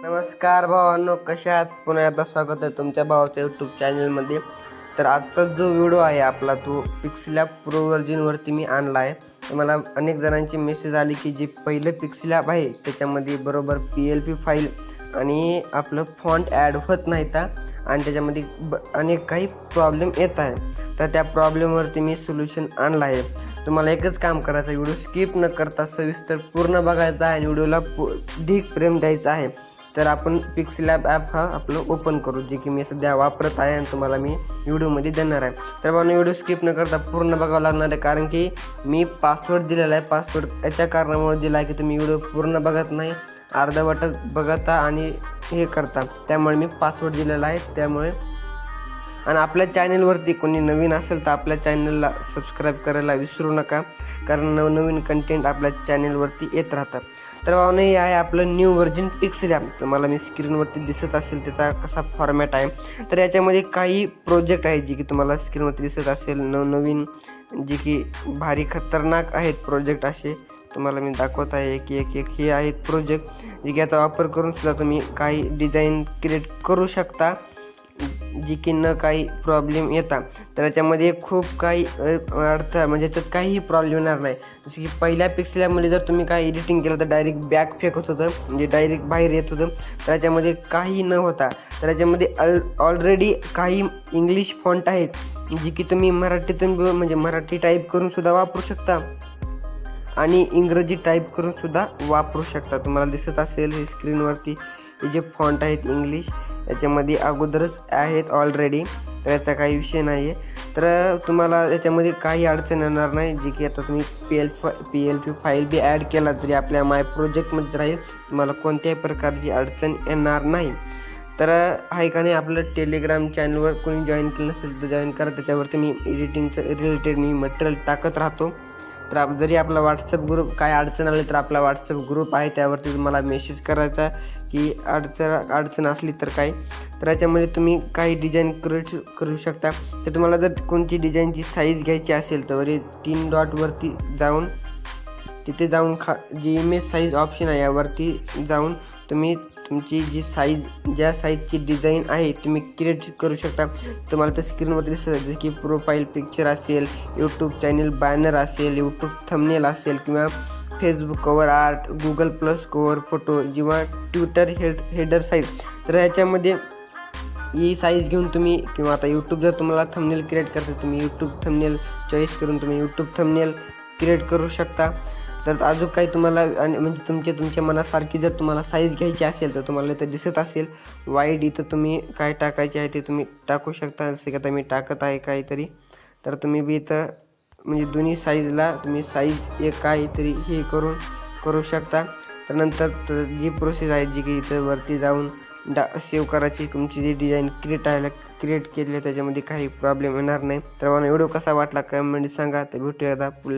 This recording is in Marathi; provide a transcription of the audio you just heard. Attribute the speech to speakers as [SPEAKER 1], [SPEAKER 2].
[SPEAKER 1] नमस्कार भावांनो कशा आहात? पुन्हा एकदा स्वागत आहे तुमच्या भावाच्या यूट्यूब चॅनलमध्ये तर आजचा जो व्हिडिओ आहे आपला तो पिक्सलॅब प्रो वर्जिनवरती मी आणला आहे. तर मला अनेक जणांची मेसेज आली की जे पहिलं पिक्सलॅब आहे त्याच्यामध्ये बरोबर पी एल पी फाईल आणि आपलं फॉन्ट ॲड होत नाही तर आणि त्याच्यामध्ये ब अनेक काही प्रॉब्लेम येत आहे. तर त्या प्रॉब्लेमवरती मी सोल्युशन आणलं आहे. तुम्हाला एकच काम करायचं व्हिडिओ स्किप न करता सविस्तर पूर्ण बघायचा आहे आणि व्हिडिओला पू ढीक प्रेम द्यायचं आहे. तर आपण पिक्सलॅब ॲप हा आपलं ओपन करू जे की मी सध्या वापरत आहे आणि तुम्हाला मी व्हिडिओमध्ये देणार आहे. तर मला व्हिडिओ स्किप न करता पूर्ण बघावं लागणार आहे कारण की मी पासवर्ड दिलेला आहे. पासवर्ड याच्या कारणामुळे दिला आहे की तुम्ही व्हिडिओ पूर्ण बघत नाही अर्धवटच बघता आणि हे करता. त्यामुळे मी पासवर्ड दिलेला आहे. त्यामुळे आणि आपल्या चॅनलवरती कोणी नवीन असेल तर आपल्या चॅनलला सबस्क्राईब करायला विसरू नका कारण नवनवीन कंटेंट आपल्या चॅनलवरती येत राहतात. तर भावने हे आहे आपलं न्यू व्हर्जन पिक्सेल ॲप तुम्हाला मी स्क्रीनवरती दिसत असेल त्याचा कसा फॉर्मॅट आहे. तर याच्यामध्ये काही प्रोजेक्ट आहेत जे की तुम्हाला स्क्रीनवरती दिसत असेल. नवनवीन जे की भारी खतरनाक आहेत प्रोजेक्ट असे. तुम्हाला मी दाखवत आहे एक एक एक हे आहेत प्रोजेक्ट जे की याचा वापर करून सुद्धा तुम्ही काही डिझाईन क्रिएट करू शकता. जी की न काही प्रॉब्लेम येतात तर याच्यामध्ये खूप काही अडथळा म्हणजे याच्यात काहीही प्रॉब्लेम येणार नाही. जसं की पहिल्या पिक्सल्यामध्ये जर तुम्ही काही एडिटिंग केलं तर डायरेक्ट बॅक होत होतं. म्हणजे डायरेक्ट बाहेर येत होतं. तर याच्यामध्ये काही न होता. तर याच्यामध्ये अल ऑलरेडी काही इंग्लिश फॉन्ट आहेत. जी की तुम्ही मराठीतून म्हणजे मराठी टाईप करूनसुद्धा वापरू शकता. आणि इंग्रजी टाईप करूनसुद्धा वापरू शकता. तुम्हाला दिसत असेल हे स्क्रीनवरती हे जे फॉन्ट आहेत इंग्लिश याच्यामध्ये अगोदरच आहेत ऑलरेडी तर याचा काही विषय नाही आहे तर तुम्हाला याच्यामध्ये काही अडचण येणार नाही. जे की आता तुम्ही P L P L P file B add केला तरी आपल्या माय प्रोजेक्टमध्ये राहील. तुम्हाला कोणत्याही प्रकारची अडचण येणार नाही. तर आहे का नाही आपलं टेलिग्राम चॅनलवर कोणी जॉईन केलं नसेल तर जॉईन करा. त्याच्यावरती मी एडिटिंगचं रिलेटेड मी मटेरियल टाकत राहतो. तर आप जरी आपला व्हॉट्सअप ग्रुप काय अडचण आली तर आपला व्हॉट्सअप ग्रुप आहे. त्यावरती तुम्हाला मेसेज करायचा की अडचण अडचण असली तर काय तर याच्यामध्ये तुम्ही काही डिझाईन करू करू शकता. तर तुम्हाला जर कोणती डिझाईनची साईज घ्यायची असेल तर तीन डॉटवरती जाऊन तिथे जाऊन खा जी इमेज साईज ऑप्शन आहे यावरती जाऊन तुम्ही तुमची जी साईज ज्या साईजची डिझाईन आहे तुम्ही क्रिएट करू शकता. तुम्हाला त्या स्क्रीनवर दिसत जसं की प्रोफाईल पिक्चर असेल यूट्यूब चॅनल बॅनर असेल यूट्यूब थंबनेल असेल किंवा Facebook cover art Google plus cover photo किंवा ट्विटर हेड हेडर साईज तर ह्याच्यामध्ये ही साईज घेऊन तुम्ही किंवा आता यूट्यूब जर तुम्हाला थंबनेल क्रिएट करता तुम्ही यूट्यूब थंबनेल चॉईस करून तुम्ही यूट्यूब थंबनेल क्रिएट करू शकता. तर अजून काही तुम्हाला आणि म्हणजे तुमच्या तुमच्या मनासारखी जर तुम्हाला साईज घ्यायची असेल तर तुम्हाला इथं दिसत असेल वाईड इथं तुम्ही काय टाकायचे आहे ते तुम्ही टाकू शकता. जसे की आता मी टाकत आहे काहीतरी तर तुम्ही बी इथं म्हणजे दोन्ही साईजला तुम्ही साईज एक काहीतरी हे करून करू शकता. त्यानंतर नंतर जी प्रोसेस आहे जी की इथं वरती जाऊन डा सेव्ह करायची तुमची जी डिझाईन क्रिएट आहे क्रिएट केली त्याच्यामध्ये काही प्रॉब्लेम येणार नाही. तर मला व्हिडिओ कसा वाटला कमेंट सांगा. तर भेटूया आता पुढल्या